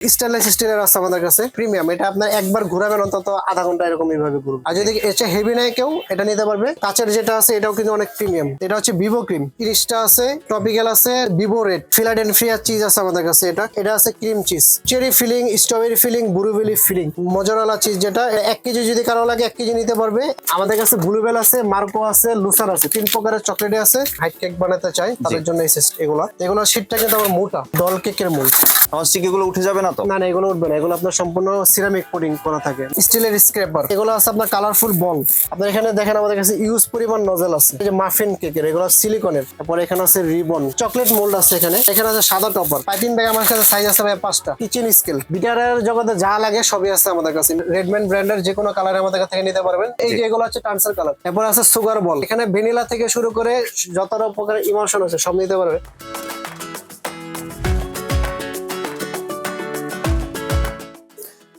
Stainless স্টিলের আছে আমাদের কাছে প্রিমিয়াম এটা আপনার একবার ঘুরাবেন অন্তত আধা ঘণ্টা এরকম এইভাবে ঘুরবে। আর যদি এটা হেভি নেয় কেউ এটা নিতে পারবে। কাচের যেটা আছে এটাও কিন্তু অনেক প্রিমিয়াম এটা হচ্ছে ভিভো ক্রিম তিরিশটা আছে টপিক্যাল আছে ভিভো রেড ফিলাডেলফিয়া চিজ আছে আমাদের কাছে এটা। এটা আছে cream cheese cherry filling strawberry filling blueberry filling mozzarella cheese যেটা এক কেজি যদি কারও লাগে এক কেজি নিতে পারবে। আমাদের কাছে ব্লুবেল আছে মার্কো আছে লুসার আছে। তিন প্রকারের চকলেট আছে। হাইট কেক বানাতে চাই তাদের জন্য এই এগুলো। এগুলো শীতটা কিন্তু আমার মোটা ডল কেকের মূল। ননস্টিক এগুলো উঠে যাবে না তো? না না এগুলো উঠবে না। এগুলো আপনার সম্পূর্ণ সিরামিক কোটিং করা থাকে। স্টিলের স্ক্র্যাপার এগুলো আছে আপনার কালারফুল বল। আপনার এখানে দেখেন আমাদের কাছে ইউজ পরিমাণ নজেল আছে। যে মাফিন কেকের এগুলো সিলিকনের তারপরে এখানে আছে রিবন চকলেট মোল্ড আছে এখানে। এখানে আছে সাদা টপার পাইপিং ব্যাগ আমার কাছে সাইজ আছে ভাই পাঁচটা। কিচেন স্কেল বিটারের জগতে যা লাগে সবই আছে আমাদের কাছে। রেডম্যান ব্র্যান্ডের যে কোনো কালার আমাদের কাছ থেকে নিতে পারবেন। এই যে এগুলো হচ্ছে টানসার কালার এরপর আছে সুগার বল এখানে ভ্যানিলা থেকে শুরু করে যত প্রকারের ইমোশন আছে সব নিতে পারবে।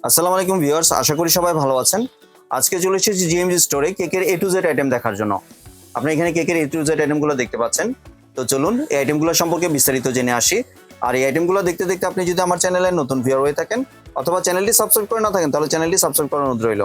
আসসালামু আলাইকুম ভিউয়ার্স, আশা করি সবাই ভালো আছেন। আজকে চলে এসেছি জিএমজি স্টোরে কেকের এ টু জেড আইটেম দেখার জন্য। আপনি এখানে কেকের এ টু জেড আইটেমগুলো দেখতে পাচ্ছেন। তো চলুন, এই আইটেমগুলো সম্পর্কে বিস্তারিত জেনে আসি। আর এই আইটেমগুলো দেখতে দেখতে আপনি যদি আমার চ্যানেলে নতুন ভিউয়ার হয়ে থাকেন, অথবা চ্যানেলটি সাবস্ক্রাইব করে না থাকেন, তাহলে চ্যানেলটি সাবস্ক্রাইব করার অনুরোধ রইল।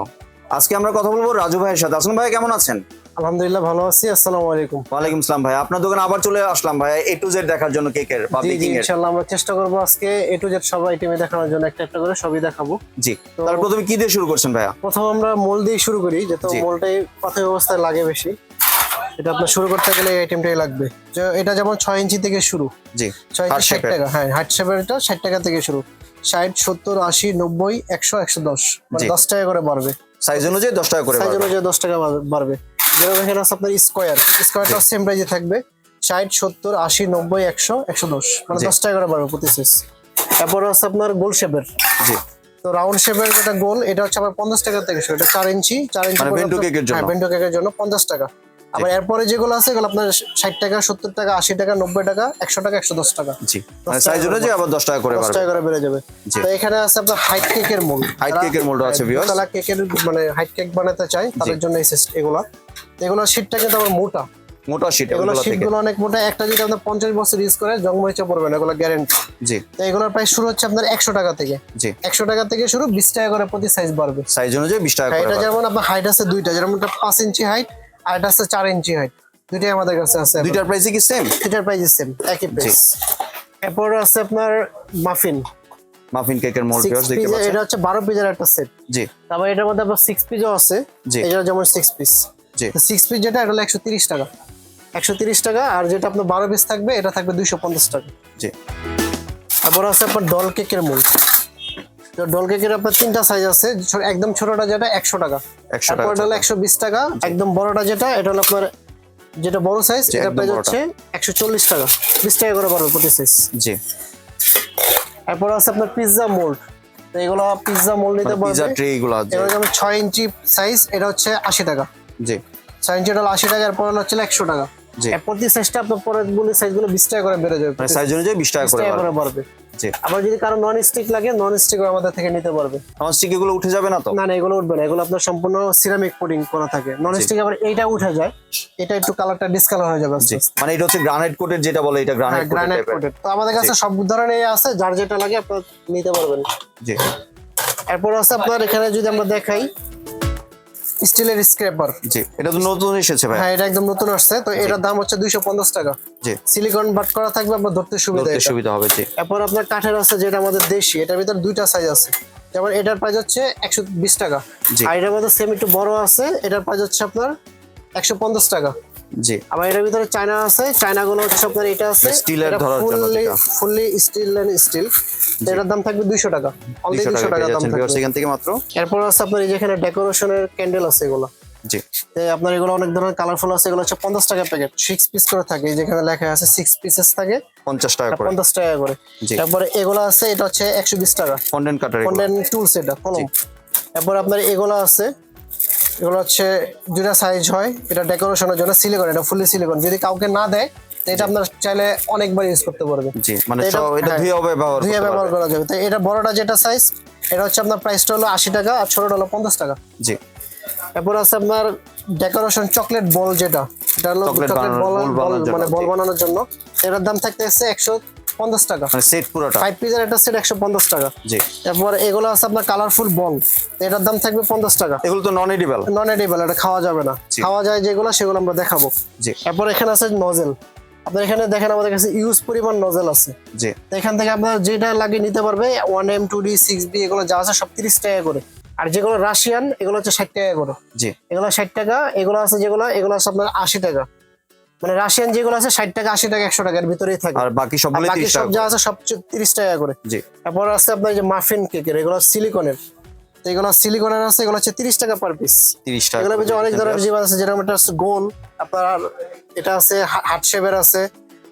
আজকে আমরা কথা বলব রাজু ভাইয়ের সাথে। আসুন ভাই কেমন আছেন? আলহামদুলিল্লাহ ভালো আছি আসসালামু আলাইকুম। ওয়ালাইকুম আসসালাম ভাই। আপনার দোকানে আবার চলে আসলাম ভাই এ টু জেড দেখার জন্য কেকের বেকিং এর। ইনশাআল্লাহ আমরা চেষ্টা করব আজকে এ টু জেড সব আইটেমে দেখানোর জন্য একটা একটা করে সবই দেখাবো। জি তার প্রথমে কি দিয়ে শুরু করছেন ভাইয়া? প্রথম আমরা মোল দিয়ে শুরু করি যেহেতু জি। মোলটাই প্রাথমিক অবস্থায় লাগে বেশি। এটা আপনার শুরু করতে গেলে এই আইটেমটাই লাগবে। যে এটা যেমন ছয় ইঞ্চি থেকে শুরু জি ছয় ইঞ্চি ষাট। টাকা হ্যাঁ হাইট শেপের এটা ষাট টাকা থেকে শুরু। ষাট সত্তর আশি নব্বই একশো একশো দশ মানে। দশ টাকা করে বাড়বে। সাইজ অনুযায়ী দশ টাকা করে সাইজ অনুযায়ী দশ টাকা বাড়বে। যেরকম এখানে আছে আপনার স্কোয়ার স্কোয়ারটা সেম প্রাইজে থাকবে। ষাট সত্তর আশি নব্বই একশো একশো দশ। মানে দশ টাকা করে বাড়বে প্রতি সাইজ তারপর আছে আপনার গোল শেপের জি। তো রাউন্ড শেপের যেটা গোল এটা হচ্ছে আমার পঞ্চাশ টাকা থেকে এটা চার ইঞ্চি চার ইঞ্চি মানে করে bento আপনার- cake এর জন্য? হ্যাঁ কেকের জন্য পঞ্চাশ টাকা। আবার এরপরে যেগুলো আছে এগুলো আপনার ষাট টাকা সত্তর টাকা আশি টাকা নব্বই টাকা একশো টাকা একশো দশ টাকা। জি মানে সাইজ অনুযায়ী আবার দশ টাকা করে দশ টাকা করে বেড়ে যাবে। তো এখানে আছে আপনার হাইট কেকের মোল cake এর আছে। তারা কেকের মানে হাইট কেক বানাতে তাদের জন্য এই এগুলা। এগুলো শীটটা কিন্তু আমার মোটা। মোটা শীট এগুলো অনেক মোটা একটা যদি আপনার পঞ্চাশ বছর ইউজ করে জং মরিচা পড়বে না এগুলো গ্যারেন্টি জি। তো এগুলোর প্রাইস শুরু হচ্ছে আপনার একশো টাকা থেকে। জি। একশো টাকা থেকে শুরু বিশ টাকা করে প্রতি সাইজ বাড়বে। সাইজ অনুযায়ী বিশ টাকা এটা যেমন আপনার হাইট আছে দুইটা যেমন পাঁচ ইঞ্চি হাইট আর এটা আছে চার ইঞ্চি হাইট দুইটাই আমাদের কাছে আছে। দুইটার প্রাইসই কি সেম দুইটার প্রাইস সেম একই প্রাইস এরপর আছে আপনার মাফিন মাফিন কেকের মোল্ড সিক্স দেখতে পাচ্ছেন। এটা হচ্ছে বারো পিসের একটা সেট জি। তারপর এটার মধ্যে আপনার সিক্স পিসও আছে। এটা যেমন সিক্স পিস জি। সিক্স পিস যেটা এটা হলো একশো তিরিশ টাকা। একশো তিরিশ টাকা আর যেটা আপনার বারো পিস থাকবে এটা থাকবে দুইশো পঞ্চাশ টাকা। জি। তারপর আছে আপনার ডল কেকের মূল তো ডল কেকের আপনার তিনটা সাইজ আছে। একদম ছোটটা যেটা একশো টাকা। একশো টাকা হলো একশো বিশ টাকা। একদম বড়টা যেটা এটা হলো আপনার যেটা বড় সাইজ এটা প্রাইস হচ্ছে একশো চল্লিশ টাকা। বিশ টাকা করে পড়বে প্রতি সাইজ জি। তারপর আছে আপনার পিৎজা মোল্ড তো এগুলো পিৎজা মোল্ড নিতে পিজা পারবে। ট্রে এগুলো এগুলো যেমন ছয় ইঞ্চি সাইজ এটা হচ্ছে আশি টাকা। জি। ছয় ইঞ্চি হলো আশি টাকা এরপর হলো হচ্ছে একশো টাকা। জি। প্রতি সাইজটা আপনার পরেরগুলো সাইজগুলো বিশ টাকা করে বেড়ে যাবে। মানে সাইজ অনুযায়ী বিশ টাকা করে বাড়বে। জি। আবার যদি কারও নন স্টিক লাগে নন স্টিক আমাদের থেকে নিতে পারবে। ননস্টিক এগুলো উঠে যাবে না তো? না না এগুলো উঠবে না। এগুলো আপনার সম্পূর্ণ সিরামিক কোটিং করা থাকে। নন স্টিক আবার এইটা উঠে যায়। এটা একটু কালারটা ডিসকালার হয়ে যাবে মানে এটা হচ্ছে গ্রানাইট কোটের যেটা বলে এটা হ্যাঁ গ্রানাইট গ্রানাইট কোটেড তো আমাদের কাছে সব ধরনের আছে যার যেটা লাগে আপনার নিতে পারবেন। জি। এরপর আছে আপনার এখানে যদি আমরা দেখাই স্টিলের স্ক্র্যাপার জি এটা তো নতুন এসেছে ভাই। হ্যাঁ এটা একদম নতুন আসছে। তো এটার দাম হচ্ছে দুইশো পঞ্চাশ টাকা। জি। সিলিকন বাট করা থাকবে আপনার ধরতে সুবিধা ধরতে সুবিধা হবে জি। তারপর আপনার কাঠের আছে যেটা আমাদের দেশি এটার ভিতর দুইটা সাইজ আছে। যেমন এটার প্রাইস হচ্ছে একশো বিশ টাকা। জি। আর এটার মধ্যে সেম একটু বড় আছে এটার প্রাইস হচ্ছে আপনার একশো পঞ্চাশ টাকা। জি। আবার এটার ভিতরে চায়না আছে। চায়না গুলো হচ্ছে আপনার এটা আছে। এর ধরার জন্য। Fully steel and steel. এটার দাম থাকবে দুইশো টাকা। অলরেডি দুশো দুইশো টাকা টাকা দাম থাকবে। এখান থেকে মাত্র। এরপর আছে আপনার এই যেখানে ডেকোরেশনের ক্যান্ডেল আছে এগুলো। জি। আপনার এগুলো অনেক ধরনের কালারফুল আছে। এগুলো হচ্ছে পঞ্চাশ টাকা প্যাকেট সিক্স পিস করে থাকে। যেখানে লেখা আছে সিক্স পিসেস থাকে। পঞ্চাশ টাকা করে। পঞ্চাশ টাকা করে। তারপরে এগুলো আছে এটা হচ্ছে একশো বিশ টাকা। ফন্ডেন্ট কাটার কন্টেন্ট টুলস এটা কলম। তারপর আপনার এগুলো আছে এগুলো হচ্ছে দুটা সাইজ হয়। এটা ডেকোরেশনের জন্য সিলিকন এটা ফুললি সিলিকন যদি কাউকে না দেয় এটা আপনার চাইলে অনেকবার ইউজ করতে পারবে জি মানে এটা- হ্যাঁ। ধুয়ে ব্যবহার ধুয়ে ব্যবহার করা যাবে। তো এটা বড়টা যেটা সাইজ এটা হচ্ছে আপনার প্রাইসটা হলো আশি টাকা আর ছোটটা হলো পঞ্চাশ টাকা। জি। এরপর আছে আপনার ডেকোরেশন চকলেট বল যেটা। এটা হলো চকলেট বল বল মানে বল বানানোর জন্য। এটার দাম থাকতেছে একশো পঞ্চাশ টাকা। মানে সেট পুরোটা। ফাইভ পিসের একটা সেট একশো পঞ্চাশ টাকা। জি। এরপর এগুলো আছে আপনার কালারফুল বল এটার দাম থাকবে পঞ্চাশ টাকা। এগুলো তো নন এডিবল নন এডিবল এটা খাওয়া যাবে না। খাওয়া যায় যেগুলো সেগুলো আমরা দেখাবো। জি। এরপর এখানে আছে নজেল আপনার এখানে দেখেন আমাদের কাছে ইউজ পরিমাণ নজেল আছে। জি। এখান থেকে আপনার যেটা লাগিয়ে নিতে পারবে one M two D six B এগুলো যা আছে সব তিরিশ টাকা করে। আর যেগুলো রাশিয়ান এগুলো হচ্ছে ষাট টাকা করে। জি। এগুলো ষাট টাকা এগুলো আছে যেগুলো এগুলো আছে আপনার আশি টাকা। মানে রাশিয়ান যেগুলো আছে ষাট টাকা আশি টাকা একশো টাকার ভিতরেই থাকে। আর বাকি সব বাকি সব যা আছে সব তিরিশ টাকা করে। জি। তারপর আছে আপনার যে মাফিন কেকের এগুলো সিলিকনের এগুলো সিলিকনের আছে এগুলো হচ্ছে তিরিশ টাকা পার পিস 30 টাকা করে ভিতরে অনেক ধরনের viewers। আছে যেরকম এটা হচ্ছে গোল আপনার এটা আছে হার্ট শেপের আছে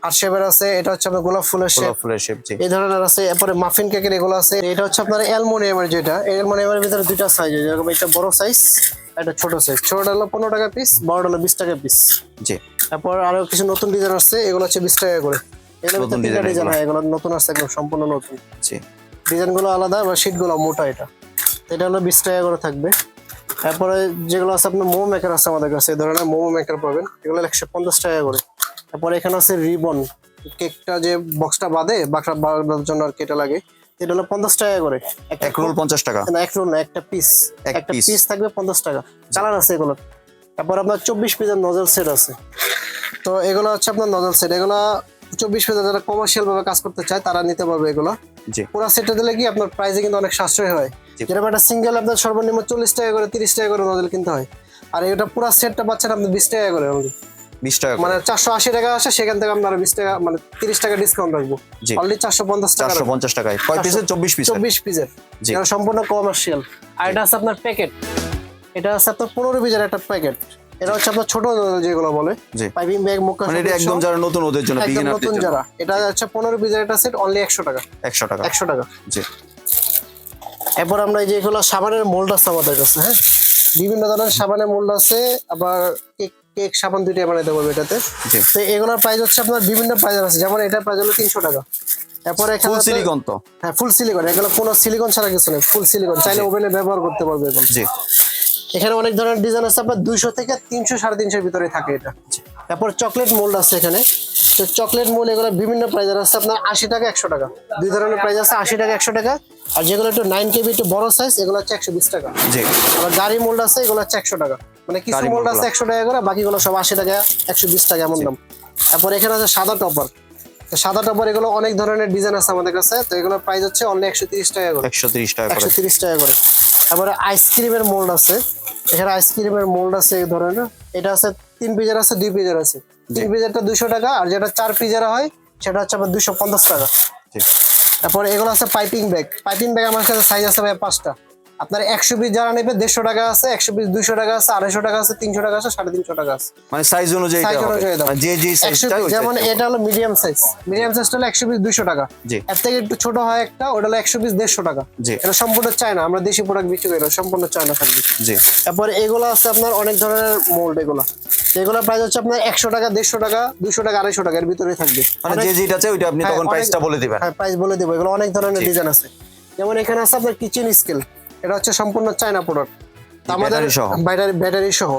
হার্ট শেপের আছে এটা হচ্ছে আপনার গোলাপ ফুলের শেপ ফুলের শেপ জি। এই ধরনের আছে এরপরে মাফিন কেকের এগুলো আছে এটা হচ্ছে আপনার অ্যালমোনিয়ামের যেটা অ্যালমোনিয়ামের ভিতরে দুইটা সাইজ যেরকম একটা বড় সাইজ একটা ছোট সাইজ ছোটটা হলো পনেরো টাকা পিস বড়টা হলো বিশ টাকা পিস জি। তারপর আরও কিছু নতুন ডিজাইন আসছে এগুলো হচ্ছে বিশ টাকা করে। এগুলো তিনটা ডিজাইন। হয় এগুলো। নতুন আসছে একদম সম্পূর্ণ নতুন। জি। ডিজাইনগুলো আলাদা বা শীটগুলো মোটা এটা। এটা হলো বিশ টাকা করে থাকবে। তারপরে যেগুলো আছে আপনার মোমো মেকার আছে আমাদের কাছে এই ধরনের মোমো মেকার পাবেন। এগুলো একশো পঞ্চাশ টাকা করে। তারপরে এখানে আছে রিবন। কেকটা যে বক্সটা বাঁধে বাঁকড়া বাঁধার জন্য আর কেটে লাগে এটা হলো পঞ্চাশ টাকা করে। এক রোল 50 টাকা? না এক রোল না একটা পিস একটা পিস থাকবে পঞ্চাশ টাকা। কালার আছে এগুলো তারপর আপনার চব্বিশ পিসের নজল সেট আছে। তো এগুলো হচ্ছে আপনার নজল সেট এগুলো চব্বিশ পিসের যারা কমার্শিয়াল ভাবে কাজ করতে চায় তারা নিতে পারবে এগুলো। পুরো সেটে দিলে কি আপনার প্রাইসে কিন্তু অনেক সাশ্রয় হয়। যেরকম একটা সিঙ্গেল আপনার সর্বনিম্ন চল্লিশ টাকা করে তিরিশ টাকা করে নজল কিনতে হয়। আর এটা পুরো সেটটা পাচ্ছেন আপনি বিশ টাকা করে। 20 টাকা মানে চারশো আশি টাকা আসে সেখান থেকে আমরা বিশ টাকা মানে তিরিশ টাকা ডিসকাউন্ট রাখব। অলরেডি চারশো পঞ্চাশ টাকা 450 টাকায়। কয় পিসের 24 পিসের চব্বিশ পিসের। এটা সম্পূর্ণ কমার্শিয়াল আর এটা আছে আপনার প্যাকেট এটা আছে আপনার পনেরো পিসের একটা প্যাকেট এটা হচ্ছে আপনার ছোট যেগুলো বলে। পাইপিং ব্যাগ মানে এটা একদম যারা নতুন ওদের জন্য নতুন যারা। এটা হচ্ছে পনেরো পিসের একটা সেট অনলি একশো টাকা। 100 টাকা। একশো টাকা। জি। এরপর আমরা এই যে সাবানের মোল্ড আছে আমাদের কাছে হ্যাঁ? বিভিন্ন ধরনের সাবানের মোল্ড আছে আবার কেক কেক সাবান দুইটাই বানাইতে পারবে এটাতে। তো এগুলোর প্রাইস হচ্ছে আপনার বিভিন্ন প্রাইস আছে। যেমন এটার প্রাইস হলো তিনশো টাকা। এরপর এখানে ফুল সিলিকন তো? হ্যাঁ ফুল সিলিকন এগুলো কোনো সিলিকন ছাড়া কিছু নেই। ফুল সিলিকন চাইলে ওভেনে ব্যবহার করতে পারবে এগুলো। জি। এখানে অনেক ধরনের ডিজাইন আছে আপনার দুইশো থেকে তিনশো সাড়ে তিনশোর ভিতরে থাকে এটা। তারপর চকলেট মোল্ড আছে এখানে। তো চকলেট মোল্ড এগুলো বিভিন্ন প্রাইজের আছে আপনার আশি টাকা একশো টাকা। দুই ধরনের প্রাইস আছে আশি টাকা একশো টাকা। আর যেগুলো একটু নাইন কেবি একটু বড় সাইজ এগুলো হচ্ছে একশো বিশ টাকা। আবার গাড়ি মোল্ড আছে এগুলো হচ্ছে একশো টাকা। মানে কিছু মোল্ড আছে একশো টাকা করে বাকিগুলো সব আশি টাকা একশো বিশ টাকা এমন দাম। তারপর এখানে আছে সাদা টপার সাদা টপার এগুলো অনেক ধরনের ডিজাইন আছে আমাদের কাছে তো এগুলোর প্রাইস হচ্ছে অনলি একশো তিরিশ টাকা করে। 130 টাকা করে। একশো তিরিশ টাকা করে। তারপরে আইসক্রিমের মোল্ড আছে। এখানে আইসক্রিমের মোল্ড আছে এই ধরনের। এটা আছে তিন পিজার আছে দুই পিজার আছে। তিন পিজারটা দুশো টাকা আর যেটা চার পিজার হয় সেটা হচ্ছে আপনার দুশো পঞ্চাশ টাকা। তারপর এগুলো আছে পাইপিং ব্যাগ পাইপিং ব্যাগ আমার কাছে সাইজ আছে ভাই পাঁচটা। আপনার একশো পিস যারা নেবে দেড়শো টাকা আছে একশো পিস দুইশো টাকা আছে আড়াইশো টাকা আছে তিনশো টাকা আছে সাড়ে তিনশো টাকা আছে। মানে সাইজ অনুযায়ী দাম। মানে যে যে যেমন এটা হলো মিডিয়াম সাইজ মিডিয়াম সাইজটা হলো একশো পিস দুইশো টাকা। জি। এর থেকে একটু ছোট হয় একটা ওটা হলো একশো পিস দেড়শো টাকা। জি। এটা সম্পূর্ণ চায়না আমরা দেশি প্রোডাক্ট বিক্রি করি না, সম্পূর্ণ চায়না থাকবে। জি। তারপর এগুলো আছে আপনার অনেক ধরনের মোল্ড এগুলো। এগুলো প্রাইস হচ্ছে আপনার একশো টাকা দেড়শো টাকা দুশো টাকা আড়াইশো টাকা এর ভিতরে থাকবে। মানে যে যেটা চাই ওইটা আপনি হ্যাঁ, তখন প্রাইসটা বলে দিবেন। হ্যাঁ প্রাইস বলে দেবো। এগুলো অনেক ধরনের ডিজাইন আছে। যেমন এখানে আছে আপনার কিচেন স্কেল এটা হচ্ছে সম্পূর্ণ চায়না প্রোডাক্ট আমাদের ব্যাটারি সহ। ব্যাটারি সহ।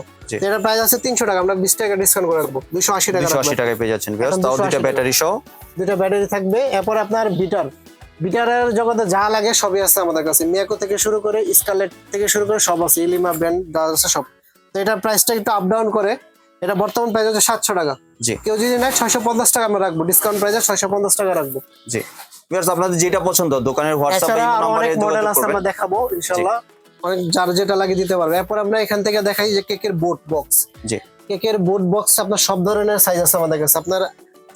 এটা প্রাইস আছে তিনশো টাকা আমরা বিশ টাকা ডিসকাউন্ট করে রাখব। দুশো আশি টাকা 280 রাখব। টাকায় পেয়ে যাচ্ছেন তাও 280 দুইটা টাকা। ব্যাটারি সহ। দুটা ব্যাটারি থাকবে। এরপর আপনার বিটার বিটারের জগতে যা লাগে সবই আছে আমাদের কাছে। মিয়াকো থেকে শুরু করে স্কারলেট থেকে শুরু করে সব আছে। ইলিমা ব্র্যান্ড যা আছে সব। তো এটার প্রাইসটা একটু আপ ডাউন করে। এটা বর্তমান প্রাইস হচ্ছে সাতশো টাকা। কেউ যদি নেয় ছয়শো পঞ্চাশ টাকা আমরা রাখব। ডিসকাউন্ট প্রাইসে ছয়শো পঞ্চাশ টাকা রাখব। জি। আপনাদের যেটা পছন্দ দোকানের হোয়াটসঅ্যাপ নম্বরে মডেল আছে আমরা দেখাবো ইনশাল্লাহ অনেক যার যেটা লাগিয়ে দিতে পারবে। এরপর আমরা এখান থেকে দেখাই যে কেকের বোট বক্স জি। কেকের বোট বক্স আপনার সব ধরনের সাইজ আছে আমাদের কাছে। আপনার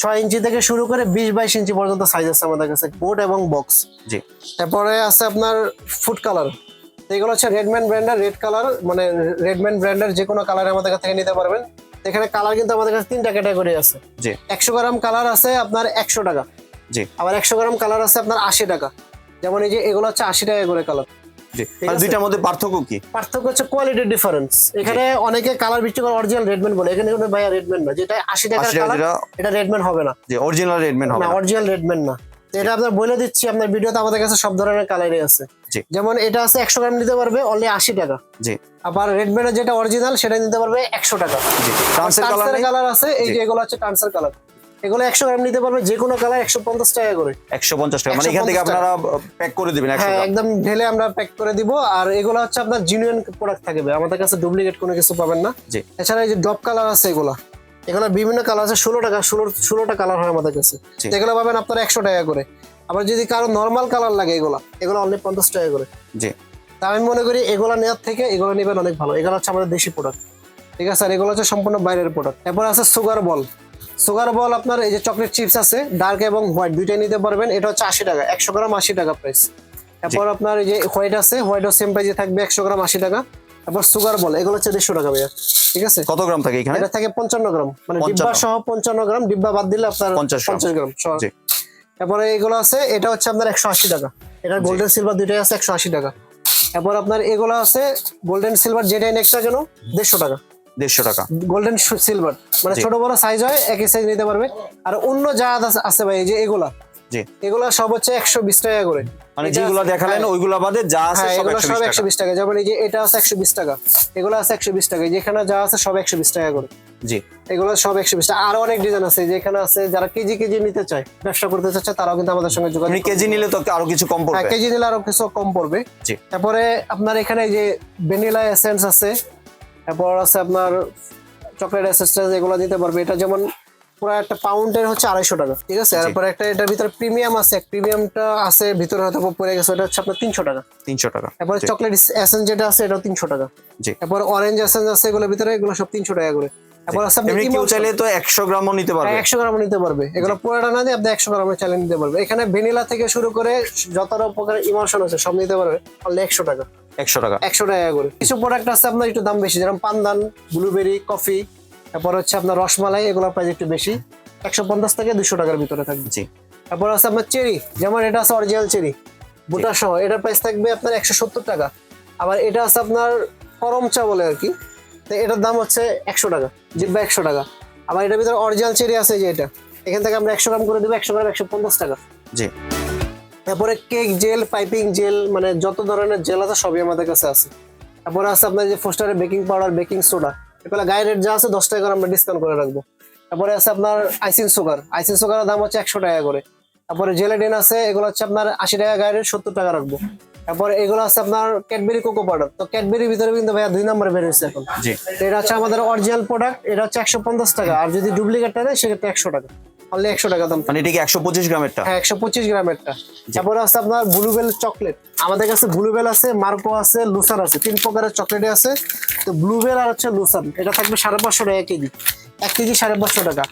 ছয় ইঞ্চি থেকে শুরু করে বিশ বাইশ ইঞ্চি পর্যন্ত সাইজ আছে আমাদের কাছে বোট এবং বক্স জি। তারপরে আছে আপনার ফুড কালার এগুলো হচ্ছে রেডম্যান ব্র্যান্ডের রেড কালার মানে রেডম্যান ব্র্যান্ডের যে কোনো কালার আমাদের কাছ থেকে নিতে পারবেন। এখানে কালার কিন্তু আমাদের কাছে তিনটা ক্যাটাগরি আছে। জি। একশো গ্রাম কালার আছে আপনার একশো টাকা। জি। আবার একশো গ্রাম কালার আছে আপনার আশি টাকা। যেমন এই যে এগুলো হচ্ছে আশি টাকা করে কালার দুইটার মধ্যে পার্থক্য কি? পার্থক্য হচ্ছে কোয়ালিটির ডিফারেন্স এখানে অনেকে কালার বিক্রি করে অরিজিনাল রেডম্যান বলে। এখানে কোনো ভাইয়া রেডম্যান না। যেটা আশি টাকার 80 টাকা কালার এটা রেডম্যান হবে না। যে অরিজিনাল রেডমেন হবে না। অরিজিনাল রেডম্যান না। এটা আপনার বলে দিচ্ছি আপনার ভিডিওতে আমাদের কাছে সব ধরনের কালারই আছে। যেমন এটা আছে একশো গ্রাম নিতে পারবে অনলি আশি টাকা। জি। আবার রেডম্যানের যেটা অরিজিনাল সেটা নিতে পারবে একশো টাকা। কালার আছে এই যে এগুলো হচ্ছে ট্রান্সের কালার এগুলো একশো গ্রাম নিতে পারবে যে কোনো কালার একশো পঞ্চাশ টাকা করে। একশো পঞ্চাশ টাকা মানে এখান থেকে আপনারা প্যাক করে দিবেন হ্যাঁ গ্রাম। একদম ঢেলে আমরা প্যাক করে দিব আর এগুলো হচ্ছে আপনার জিনুইন প্রোডাক্ট থাকবে। আমাদের কাছে ডুপ্লিকেট কোনো কিছু পাবেন না। জি। এছাড়া এই যে ডপ কালার আছে এগুলা এগুলো বিভিন্ন কালার আছে ষোলো টাকা ষোলো ষোলোটা কালার হয় আমাদের কাছে। এগুলো পাবেন আপনার একশো টাকা করে। আবার যদি কারও নর্মাল কালার লাগে এগুলা এগুলো অনলি পঞ্চাশ টাকা করে। জি। তা আমি মনে করি এগুলো নেওয়ার থেকে এগুলো নেবেন অনেক ভালো। এগুলো হচ্ছে আমাদের দেশি প্রোডাক্ট ঠিক আছে আর এগুলো হচ্ছে সম্পূর্ণ বাইরের প্রোডাক্ট এরপর আছে সুগার বল সুগার বল আপনার এই যে চকলেট চিপস আছে ডার্ক এবং হোয়াইট দুইটাই নিতে পারবেন। এটা হচ্ছে আশি টাকা একশো গ্রাম আশি টাকা প্রাইস তারপর আপনার এই যে হোয়াইট আছে হোয়াইটও সেম প্রাইসে থাকবে একশো গ্রাম আশি টাকা। তারপর সুগার বল এগুলো হচ্ছে দেড়শো টাকা ভাইয়া। ঠিক আছে? কত গ্রাম থাকে এখানে? এটা থাকে পঞ্চান্ন গ্রাম। মানে 55 ডিব্বা সহ পঞ্চান্ন গ্রাম ডিব্বা বাদ দিলে আপনার পঞ্চাশ গ্রাম। সহ। তারপরে এগুলো আছে এটা হচ্ছে আপনার একশো আশি টাকা। এটা গোল্ডেন সিলভার দুইটাই আছে একশো আশি টাকা। তারপর আপনার এগুলো আছে গোল্ডেন সিলভার যেটাই নেকটা যেন দেড়শো টাকা। দেড়শো টাকা। গোল্ডেন সিলভার মানে ছোট বড় সাইজ হয় একই সাইজ নিতে পারবে। আর অন্য যা আছে- ভাই যে এগুলা। জি। এগুলা সব হচ্ছে একশো বিশ টাকা করে। মানে যেগুলো দেখালেন হ্যাঁ। ওইগুলো বাদে যা আছে হ্যাঁ সব এগুলো একশো সব বিশ একশো টাকা বিশ টাকা। যেমন এই যে এটা আছে একশো বিশ টাকা। এগুলো আছে একশো বিশ টাকা। যেখানে যা আছে সব একশো বিশ টাকা করে। জি। এগুলো সব একশো বিশ টাকা। আরও অনেক ডিজাইন আছে। যেখানে আছে যারা কেজি কেজি নিতে চায় ব্যবসা করতে চাচ্ছে তারাও কিন্তু আমাদের সঙ্গে যোগাযোগ কেজি নিলে তো আরও কিছু কম হ্যাঁ পড়বে। কেজি নিলে আরও কিছু কম পড়বে। জি। তারপরে আপনার এখানে যে ভ্যানিলা এসেন্স আছে। তারপর আছে আপনার চকলেট এসেন্স এগুলো দিতে পারবে। এটা যেমন পুরো একটা পাউন্ডের হচ্ছে আড়াইশো টাকা ঠিক আছে? তারপরে একটা এটার ভিতরে প্রিমিয়াম আছে প্রিমিয়ামটা আছে ভিতরে হয়তো পড়ে গেছে ওটা হচ্ছে আপনার তিনশো টাকা। তিনশো টাকা তারপরে চকলেট এসেন্স যেটা আছে এটাও তিনশো টাকা। জি। তারপর অরেঞ্জ এসেন্স আছে এগুলোর ভিতরে এগুলো সব তিনশো টাকা করে। তারপর আছে আপনার কেউ চাইলে তো একশো গ্রামও নিতে পারবে। একশো গ্রাম নিতে পারবে। এগুলো পুরোটা না দিয়ে আপনি একশো গ্রামের চালে নিতে পারবে। এখানে ভ্যানিলা থেকে শুরু করে যত প্রকার ইমোশন আছে সব নিতে পারবে। অনলি একশো টাকা। একশো টাকা। একশো টাকা করে। কিছু প্রোডাক্ট আছে আপনার একটু দাম বেশি যেরকম পানদান ব্লুবেরি কফি তারপর হচ্ছে আপনার রসমালাই এগুলোর প্রাইস একটু বেশি। একশো পঞ্চাশ থেকে দুশো টাকার ভিতরে থাকবে। জি। তারপর আছে আপনার চেরি যেমন এটা আছে অরিজিনাল চেরি বুটা সহ এটার প্রাইস থাকবে আপনার একশো সত্তর টাকা। আবার এটা আছে আপনার করম চা বলে আর কি তো এটার দাম হচ্ছে একশো টাকা জিব্বা একশো টাকা। আবার এটার ভিতরে অরিজিনাল চেরি আছে যে এটা এখান থেকে আমরা একশো গ্রাম করে দেবো একশো গ্রাম একশো পঞ্চাশ টাকা। জি। তারপরে কেক জেল পাইপিং জেল মানে যত ধরনের জেল আছে সবই আমাদের কাছে আছে। তারপরে আছে আপনার যে ফোস্টারের বেকিং পাউডার বেকিং সোডা এগুলো গায়ে রেট যা আছে দশ টাকা করে আমরা ডিসকাউন্ট করে রাখব। তারপরে আছে আপনার আইসিং সুগার আইসিং সুগারের দাম হচ্ছে একশো টাকা করে। তারপরে জেলেডিন আছে এগুলো হচ্ছে আপনার আশি টাকা গায়ে রেট সত্তর টাকা রাখব। তারপরে এগুলো আছে আপনার ক্যাডবেরি কোকো পাউডার তো ক্যাডবেরির ভিতরে কিন্তু ভাইয়া দুই নম্বরে বেরিয়েছে এখন। এটা হচ্ছে আমাদের অরিজিনাল প্রোডাক্ট এটা হচ্ছে একশো পঞ্চাশ টাকা আর যদি ডুপ্লিকেটটা নেয় সেক্ষেত্রে একশো টাকা। অনলি একশো টাকা দাম। মানে এটা কি একশো পঁচিশ গ্রামেরটা? হ্যাঁ একশো পঁচিশ গ্রামেরটা। তারপরে আছে আপনার ব্লুবেল চকলেট আমাদের কাছে ব্লুবেল আছে মার্কো আছে লুসার আছে। তিন প্রকারের চকলেট আছে। তো ব্লুবেল আর হচ্ছে লুসার এটা থাকবে সাড়ে পাঁচশো টাকা কেজি। এক কেজি সাড়ে পাঁচশো টাকা।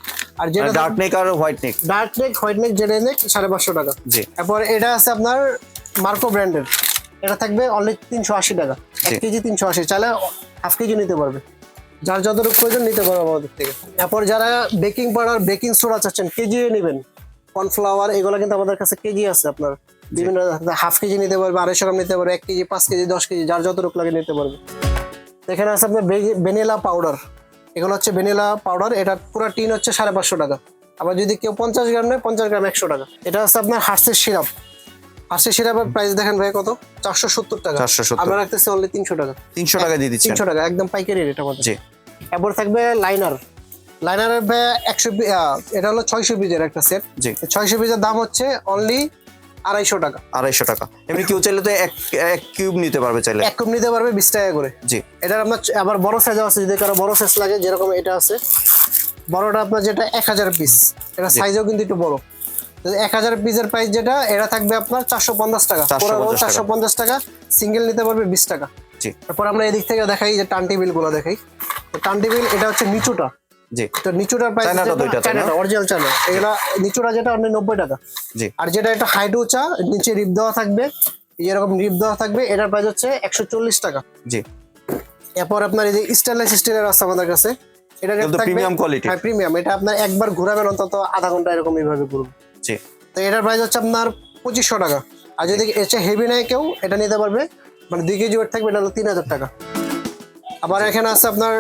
আর যেটা ডার্ক নেক আর white neck dark neck white neck Z নেক সাড়ে পাঁচশো টাকা। জি। তারপর এটা আছে আপনার মার্কো ব্র্যান্ডের এটা থাকবে অনলি তিনশো আশি টাকা। এক কেজি তিনশো আশি। চাইলে হাফ কেজি নিতে পারবে। যার যতটুকু প্রয়োজন নিতে পারবে আমাদের থেকে। তারপর যারা বেকিং পাউডার বেকিং সোডা চাচ্ছেন, কেজি নেবেন। কর্নফ্লাওয়ার এগুলো কিন্তু আমাদের কাছে কেজি আছে আপনার। বিভিন্ন হাফ কেজি নিতে পারবে, আড়াইশো গ্রাম নিতে পারবে, এক কেজি, পাঁচ কেজি, দশ কেজি, যার যতটুকু লাগে নিতে পারবে। এখানে আছে আপনার ভ্যানিলা পাউডার এগুলো হচ্ছে ভ্যানিলা পাউডার এটা পুরো টিন হচ্ছে সাড়ে পাঁচশো টাকা। আবার যদি কেউ পঞ্চাশ গ্রাম নেয়, পঞ্চাশ গ্রাম একশো টাকা। এটা হচ্ছে আপনার হার্সের সিরাপ হার্সের সিরাপের প্রাইস দেখেন ভাই কত? চারশো সত্তর টাকা। 470 আমরা রাখতেছি অনলি তিনশো টাকা। তিনশো টাকা দিয়ে দিচ্ছেন। তিনশো টাকা একদম পাইকারি রেট আমাদের। জি। এরপর থাকবে লাইনার লাইনারের ভাই একশো এটা হলো ছয়শো পিজের একটা সেট জি। ছয়শো পিজের দাম হচ্ছে অনলি আড়াইশো টাকা। আড়াইশো টাকা। এমনি কেউ চাইলে তো এক এক কিউব নিতে পারবে চাইলে। এক কুপ নিতে পারবে বিশ টাকা করে। জি। এটার আপনার আবার বড় সাইজ আছে যদি কারও বড় সাইজ লাগে যেরকম এটা আছে। বড়টা আপনার যেটা এক হাজার পিস এটা। সাইজও কিন্তু একটু বড়। এক হাজার পিসের প্রাইস যেটা এটা থাকবে আপনার চারশো পঞ্চাশ টাকা। 450 চারশো পঞ্চাশ টাকা সিঙ্গেল নিতে পারবে বিশ টাকা। জি। তারপর আমরা এদিক থেকে দেখাই যে টান টেবিলগুলো দেখাই টান টেবিল এটা হচ্ছে নিচুটা। জি। তো নিচুটার প্রাইস চায়নাটা দুইটা, তাই না? Original China. এগুলা নিচুটা যেটা অনলি নব্বই টাকা। জি। আর যেটা একটা হাইট উঁচা নিচে রিপ দেওয়া থাকবে এরকম রিপ দেওয়া থাকবে এটার প্রাইস হচ্ছে একশো চল্লিশ টাকা। জি। এরপর আপনার এই যে স্টেনলেস স্টিলের আছে আমাদের কাছে এটা quality। হ্যাঁ প্রিমিয়াম এটা আপনার একবার ঘুরাবেন অন্তত আধা ঘণ্টা এরকম এইভাবে ঘুরবে জি। তো এটার প্রাইস হচ্ছে আপনার পঁচিশশো টাকা। আর যদি এর চেয়ে হেভি নেয় কেউ এটা নিতে পারবে মানে দুই কেজি ওয়েট থাকবে এটা হলো তিন হাজার টাকা। আবার এখানে আছে আপনার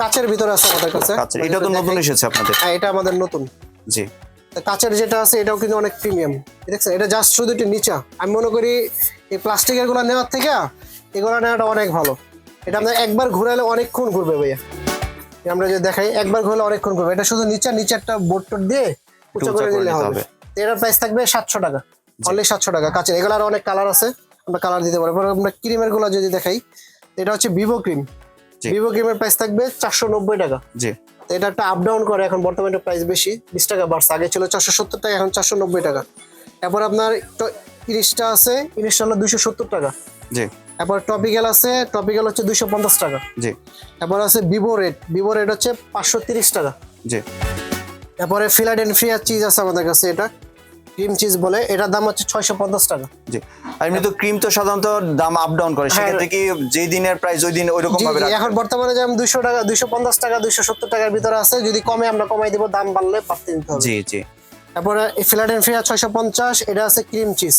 কাচের ভিতরে আছে আমাদের কাছে। এটা তো নতুন এসেছে আপনাদের। হ্যাঁ এটা আমাদের নতুন। জি। কাচের যেটা আছে এটাও কিন্তু অনেক প্রিমিয়াম দেখছেন এটা জাস্ট শুধু একটু নিচা। আমি মনে করি এই প্লাস্টিকেরগুলো নেওয়ার থেকে এগুলো নেওয়াটা অনেক ভালো। এটা আপনার একবার ঘুরালে অনেকক্ষণ ঘুরবে ভাইয়া। আমরা যে দেখাই একবার ঘুরলে অনেকক্ষণ ঘুরবে। এটা শুধু নিচা নিচে একটা বোর্ড দিয়ে উঁচু করে নিলে হবে। এটার প্রাইস থাকবে সাতশো টাকা। অনলি সাতশো টাকা। কাঁচের এগুলো আরও অনেক কালার আছে। আমরা কালার দিতে পারব। আমরা ক্রিমেরগুলো যদি দেখাই এটা হচ্ছে ভিভো ক্রিম। ভিভো ক্রিমের প্রাইস থাকবে চারশো নব্বই টাকা। জি। এটা একটা আপ ডাউন করে এখন বর্তমানে প্রাইস বেশি বিশ টাকা বাড়ছে। আগে ছিল চারশো সত্তর টাকা এখন চারশো নব্বই টাকা। এরপর আপনার ট- ইলিশটা আছে ইলিশটা হলো দুইশো সত্তর টাকা। জি। এরপর টপিক্যাল আছে টপিক্যাল হচ্ছে দুইশো পঞ্চাশ টাকা। জি। এরপর আছে ভিভো রেট ভিভো রেট হচ্ছে পাঁচশো তিরিশ টাকা। জি। এরপরে ফিলাডেলফিয়া চিজ আছে আমাদের কাছে এটা ক্রিম চিজ বলে এটার দাম হচ্ছে ছয়শো পঞ্চাশ টাকা। জি। আর এমনি তো ক্রিম তো সাধারণত দাম আপ ডাউন করে সেক্ষেত্রে কি যেই দিনের প্রাইস ওই দিন ওইরকম ভাবে এখন বর্তমানে যেমন দুইশো টাকা দুইশো পঞ্চাশ টাকা দুইশো সত্তর টাকার ভিতরে আছে যদি কমে আমরা কমাই দিব দাম বাড়লে দিতে হবে। জি জি। তারপরে ফিলাডেলফিয়া ছয়শো পঞ্চাশ এটা আছে ক্রিম চিজ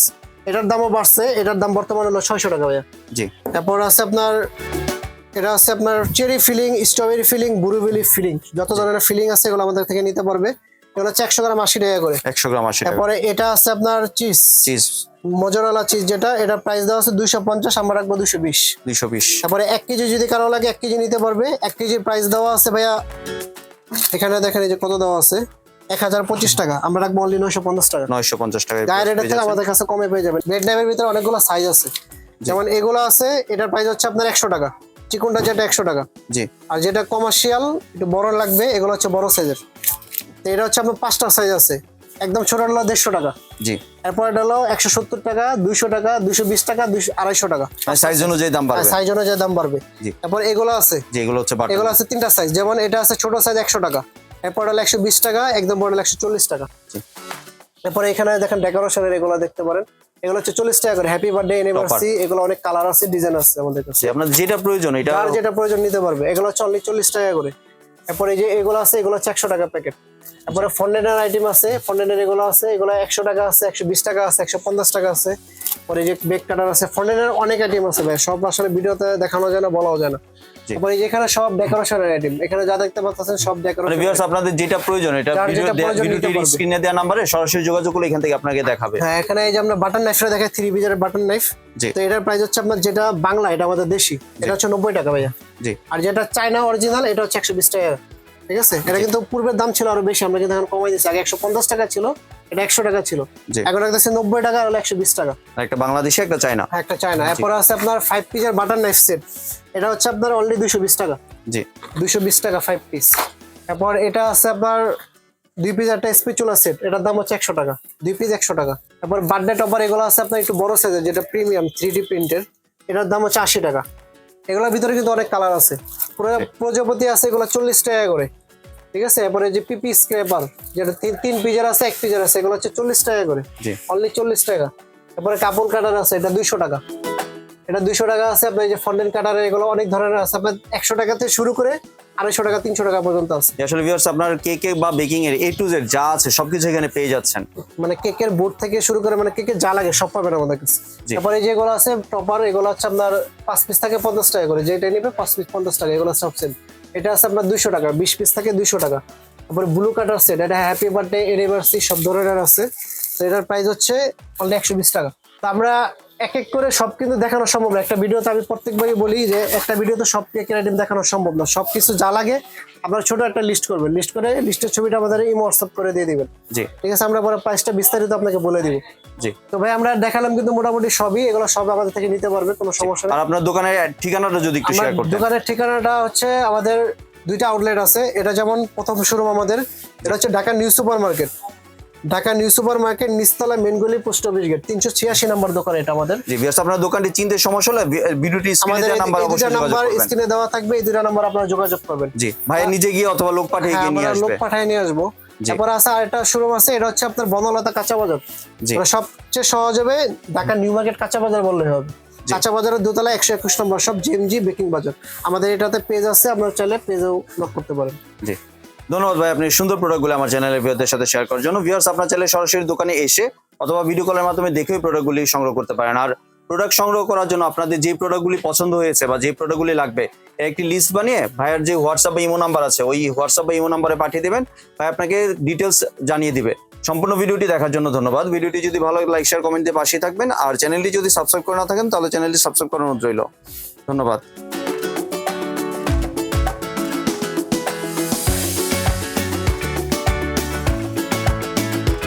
এটার দামও বাড়ছে এটার দাম বর্তমানে হলো ছয়শো টাকা ভাইয়া। জি। তারপর আছে আপনার এটা আছে আপনার cherry filling strawberry filling blueberry filling. যত ধরনের ফিলিং আছে এগুলো আমাদের থেকে নিতে পারবে। এগুলো হচ্ছে একশো গ্রাম আশি টাকা করে। একশো গ্রাম আশি টাকা। তারপরে এটা আছে আপনার চিজ। চিজ। মজরালা চিজ যেটা এটা প্রাইস দেওয়া আছে দুইশো পঞ্চাশ আমরা রাখব দুশো বিশ। দুইশো বিশ। তারপরে এক কেজি যদি কারও লাগে এক কেজি নিতে পারবে। এক কেজির প্রাইস দেওয়া আছে ভাইয়া এখানে দেখেন এই যে কত দেওয়া আছে? এক হাজার পঁচিশ টাকা। আমরা রাখব অনলি নয়শো পঞ্চাশ টাকা। নয়শো পঞ্চাশ টাকা গায়ের রেটের থেকে আমাদের কাছে কমে পেয়ে যাবেন। বেড নাইমের ভিতরে অনেকগুলো সাইজ আছে। যেমন এগুলো আছে এটার প্রাইস হচ্ছে আপনার একশো টাকা। চিকুনটা যেটা একশো টাকা। জি। আর যেটা কমার্শিয়াল একটু বড় লাগবে এগুলো হচ্ছে বড় সাইজের তো এটা হচ্ছে আপনার পাঁচটা সাইজ আছে। একদম ছোট হলো দেড়শো টাকা। জি। এরপর এটা হলো একশো সত্তর টাকা দুইশো টাকা দুইশো বিশ টাকা দুইশো আড়াইশো টাকা। সাইজ অনুযায়ী দাম বাড়বে। সাইজ অনুযায়ী দাম বাড়বে। তারপর এগুলো আছে। যে এগুলো হচ্ছে এগুলো আছে তিনটা সাইজ যেমন এটা আছে ছোট সাইজ একশো টাকা। এরপর হলো একশো বিশ টাকা একদম বড় হলো একশো চল্লিশ টাকা। জি। এরপরে এখানে দেখেন ডেকোরেশনের এগুলো দেখতে পারেন। এগুলো হচ্ছে চল্লিশ টাকা করে। হ্যাপি বার্থডে এনিভার্সারি এগুলো অনেক কালার আছে ডিজাইন আছে আমাদের কাছে। আপনার যেটা প্রয়োজন এটা যার যেটা প্রয়োজন নিতে পারবে। এগুলো হচ্ছে অনলি চল্লিশ টাকা করে। এরপরে যে এগুলো আছে এগুলো হচ্ছে একশো টাকা প্যাকেট তারপরে ফন্ডেনের আইটেম আছে ফন্ডেনের এগুলো আছে এগুলো একশো টাকা আছে একশো বিশ টাকা আছে একশো পঞ্চাশ টাকা আছে। পরে এই যে বেগ কাটার আছে ফন্ডেনের অনেক আইটেম আছে ভাই। সব আসলে ভিডিওতে দেখানো যায় না বলাও যায় না। তারপরে এখানে সব ডেকোরেশনের আইটেম এখানে যা দেখতে পাচ্ছেন সব মানে ডেকোরেশন ভিউয়ার্স আপনাদের যেটা প্রয়োজন এটা ভিডিওটির স্ক্রিনে দেওয়া নাম্বারে সরাসরি যোগাযোগ করলে এখান থেকে আপনাকে দেখাবে। হ্যাঁ এখানে এই যে আমরা বাটন নাইফটা দেখে থ্রি পিজের বাটন নাইফ তো এটার প্রাইস হচ্ছে আপনার যেটা বাংলা এটা আমাদের দেশি এটা হচ্ছে নব্বই টাকা ভাইয়া। জি। আর যেটা চায়না অরিজিনাল এটা হচ্ছে একশো বিশ টাকা। ঠিক আছে? এটা কিন্তু পূর্বের দাম ছিল আরও বেশি আমরা কিন্তু এখন কমাই দিচ্ছি আগে একশো পঞ্চাশ টাকা ছিল এটা একশো টাকা ছিল। এখন রাখতেছে নব্বই টাকা হলো একশো বিশ টাকা। একটা বাংলাদেশি একটা চায়না। একটা চায়না। এরপর আছে আপনার ফাইভ পিসের বাটার নাইফ সেট এটা হচ্ছে আপনার অনলি দুইশো বিশ টাকা। জি। দুইশো বিশ টাকা ফাইভ পিস এরপর এটা আছে আপনার দুই পিস একটা স্পিচুলা সেট এটার দাম হচ্ছে একশো টাকা। দুই পিস একশো টাকা। তারপর বার্থডে টপার এগুলো আছে আপনার একটু বড় সাইজের যেটা প্রিমিয়াম থ্রি ডি প্রিন্টের এটার দাম হচ্ছে আশি টাকা। এগুলোর ভিতরে কিন্তু অনেক কালার আছে। প্রজাপতি আছে এগুলো চল্লিশ টাকা করে। ঠিক আছে? এরপরে যে পিপি স্ক্রেপার যেটা তিন তিন পিজার আছে এক পিজার আছে এগুলো হচ্ছে চল্লিশ টাকা করে। অনলি চল্লিশ টাকা। তারপরে কাপড় কাটার আছে এটা দুইশো টাকা। এটা দুইশো টাকা আছে আপনার যে ফন্ডেন কাটার এগুলো অনেক ধরনের আছে। আপনার একশো টাকা থেকে শুরু করে আড়াইশো টাকা তিনশো টাকা পর্যন্ত আছে। আসলে ভিউয়ার্স আপনার কেক বা বেকিং এর এ টু জেড যা আছে সবকিছু এখানে পেয়ে যাচ্ছেন। মানে কেকের বোর্ড থেকে শুরু করে মানে কেকের যা লাগে সব পাবেন আমাদের কাছে। তারপরে যেগুলো আছে টপার এগুলো হচ্ছে আপনার পাঁচ পিস থাকে পঞ্চাশ টাকা করে। যেটা নিবে পাঁচ পিস পঞ্চাশ টাকা এগুলো সব সেম এটা আছে আপনার দুইশো টাকা, বিশ পিস থাকে দুইশো টাকা। তারপরে ব্লু কার্ড আছে, এটা হ্যাপি বার্থডে এনিভার্সারি সব ধরনের আছে। তো এটার প্রাইস হচ্ছে অনলি একশো বিশ টাকা। তো আমরা এক এক করে সব কিন্তু দেখানো সম্ভব না। একটা ভিডিওতে আমি প্রত্যেকবারই বলি যে একটা ভিডিওতে সব কেকের আইটেম দেখানো সম্ভব না। সব কিছু যা লাগে আপনারা ছোট একটা লিস্ট করবেন। লিস্ট করে লিস্টের ছবিটা আমাদের ইমো হোয়াটসঅ্যাপ করে দিয়ে দিবেন। জি। ঠিক আছে আমরা পরে প্রাইসটা বিস্তারিত আপনাকে বলে দিব। জি। তো ভাই আমরা দেখালাম কিন্তু মোটামুটি সবই। এগুলো সব আমাদের থেকে নিতে পারবে কোনো সমস্যা আর আপনার দোকানের ঠিকানাটা যদি একটু শেয়ার করতেন। দোকানের ঠিকানাটা হচ্ছে আমাদের দুইটা আউটলেট আছে। এটা যেমন প্রথম শোরুম আমাদের এটা হচ্ছে Dhaka new super market Dhaka new super market নিস্তলা মেনগুলি পোস্ট অফিস গেট। তিনশো ছিয়াশি নম্বর দোকান এটা আমাদের। জি ভিউয়ার্স আপনার দোকানটি চিনতে সমস্যা হলে ভিডিওটি স্ক্রিনে দেওয়া নাম্বার অবশ্যই নাম্বার স্ক্রিনে দেওয়া থাকবে এই দুটা নাম্বার আপনারা যোগাযোগ করবেন। জি ভাই নিজে গিয়ে অথবা লোক পাঠিয়ে হ্যাঁ গিয়ে নিয়ে আমরা লোক আসবে। পাঠায় নিয়ে আসব। তারপর আছে আরেকটা শোরুম আছে এটা হচ্ছে আপনার বনলতা কাঁচা বাজার। সবচেয়ে সহজ হবে ঢাকা নিউ মার্কেট কাঁচা বাজার বললেই হবে। কাঁচা বাজারের দোতলা একশো একুশ নম্বর সব জিএমজি বেকিং বাজার। আমাদের এটাতে পেজ আছে আপনারা চাইলে পেজেও লক করতে পারেন। জি। ধন্যবাদ ভাই, আপনি সুন্দর প্রোডাক্টগুলো আমার চ্যানেলের ভিউয়ারদের সাথে শেয়ার করার জন্য। ভিউয়ার্স আপনার চাইলে সরাসরি দোকানে এসে অথবা ভিডিও কলের মাধ্যমে দেখেই প্রোডাক্টগুলি সংগ্রহ করতে পারেন। আর প্রোডাক্ট সংগ্রহ করার জন্য আপনাদের যে প্রোডাক্টগুলি পছন্দ হয়েছে বা যে প্রোডাক্টগুলি লাগবে একটি লিস্ট বানিয়ে ভাইয়ের যে হোয়াটসঅ্যাপ বা ইমো নাম্বার আছে, ওই হোয়াটসঅ্যাপ বা ইমো নাম্বারে পাঠিয়ে দেবেন। ভাই আপনাকে ডিটেলস জানিয়ে দিবে। সম্পূর্ণ ভিডিওটি দেখার জন্য ধন্যবাদ। ভিডিওটি যদি ভালো লাইক শেয়ার কমেন্ট দিয়ে পাশে থাকবেন। আর চ্যানেলটি যদি সাবস্ক্রাইব করে না থাকেন, তাহলে চ্যানেলটি সাবস্ক্রাইব অনুরোধ রইল। ধন্যবাদ।